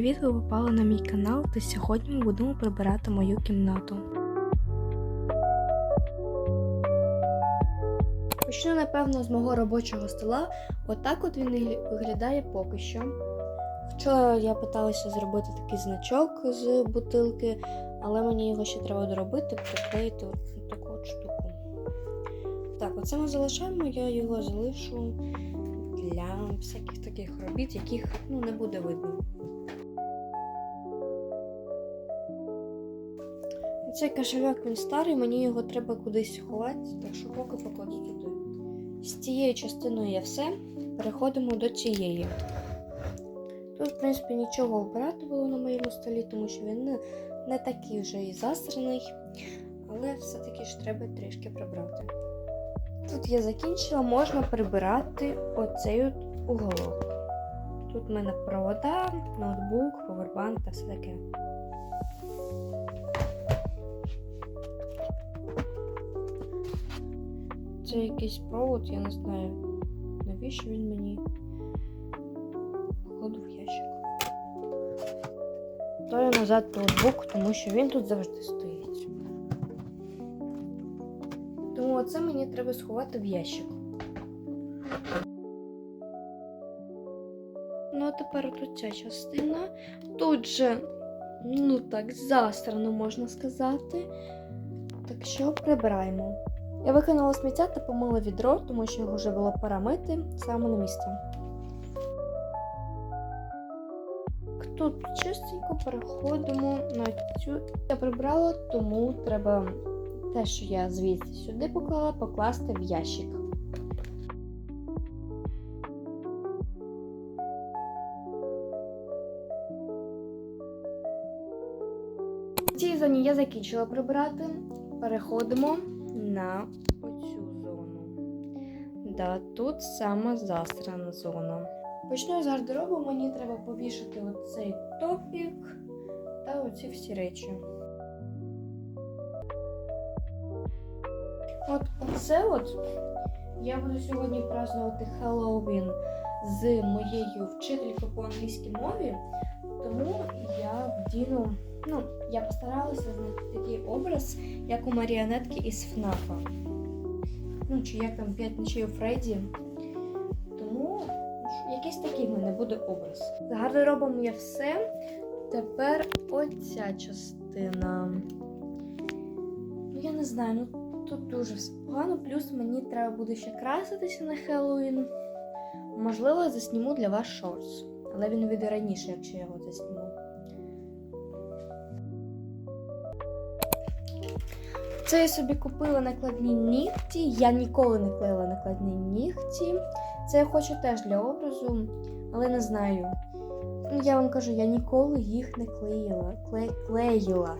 привіт! Ви попали на мій канал, та сьогодні ми будемо прибирати мою кімнату. Почну, напевно, з мого робочого стола. Отак от він і виглядає поки що. Вчора я питалася зробити такий значок з бутилки, але мені його ще треба доробити, приклеїти таку от штуку. Так, оце ми залишаємо, я його залишу для всяких таких робіт, яких ну, не буде видно. Цей кошельок він старий, мені його треба кудись ховати, так що поки покладу туди. З цією частиною є все. Переходимо до цієї. Тут, в принципі, нічого вбирати було на моєму столі, тому що він не, не такий вже і засраний, але все-таки ж треба трішки прибрати. Тут я закінчила, можна прибирати оцей от уголок. Тут в мене провода, ноутбук, повербанк та все таке. Це якийсь провод, я не знаю, навіщо він мені покладу в ящик. Ставлю назад ноутбук, тому що він тут завжди стоїть. Тому оце мені треба сховати в ящик. Ну, а тепер тут ця частина. Тут же, ну так, засрано можна сказати. Так що прибираємо. Я викинула сміття та помила відро, тому що його вже було пора мити саме на місце. Тут чистенько переходимо на цю. Я прибрала, тому треба те, що я звідси сюди поклала, покласти в ящик. В цій зоні я закінчила прибирати. Переходимо на оцю зону. Да, тут сама засрана зона. Почну з гардеробу, мені треба повішати оцей топік та оці всі речі. От оце от я буду сьогодні празднувати Хеллоуін з моєю вчителькою по англійській мові, тому я вдіну, ну, я постаралася знайти такий образ, як у маріонетки із ФНАФа. Ну, чи як там п'ять ночей у Фредді. Тому якийсь такий в мене буде образ. З гардеробом є все. Тепер оця частина. Ну, я не знаю, ну тут дуже погано, плюс мені треба буде ще краситися на Хеллоуін. Можливо, засніму для вас шортс. Але він вийде раніше, якщо я його засніму. Це я собі купила накладні нігті. Я ніколи не клеїла накладні нігті. Це я хочу теж для образу, але не знаю. Ну, я вам кажу, я ніколи їх не клеїла. Кле... клеїла.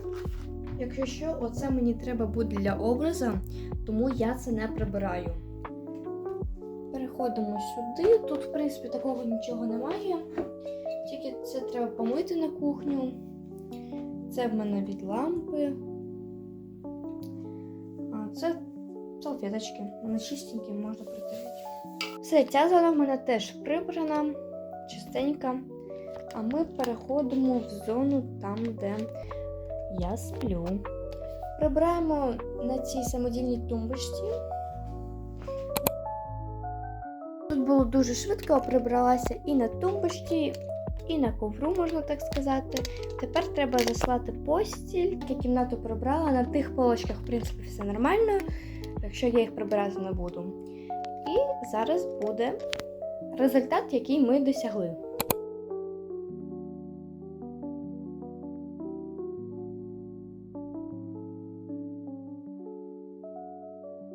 Якщо що, оце мені треба буде для образу, тому я це не прибираю. Переходимо сюди. Тут, в принципі, такого нічого немає. Тільки це треба помити на кухню. Це в мене від лампи. Це салфеточки. Вони чистенькі, можна притерти. Все, ця зона в мене теж прибрана, чистенька. А ми переходимо в зону там, де я сплю. Прибираємо на цій самодільній тумбочці. Тут було дуже швидко, прибралася і на тумбочці, і на ковру, можна так сказати. Тепер треба заслати постіль. Я кімнату прибрала. На тих полочках, в принципі, все нормально, якщо я їх прибирати не буду. І зараз буде результат, який ми досягли.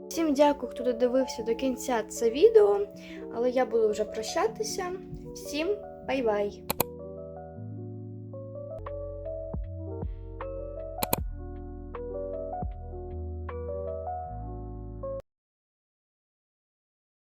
Всім дякую, хто додивився до кінця це відео, але я буду вже прощатися. Всім бай-бай!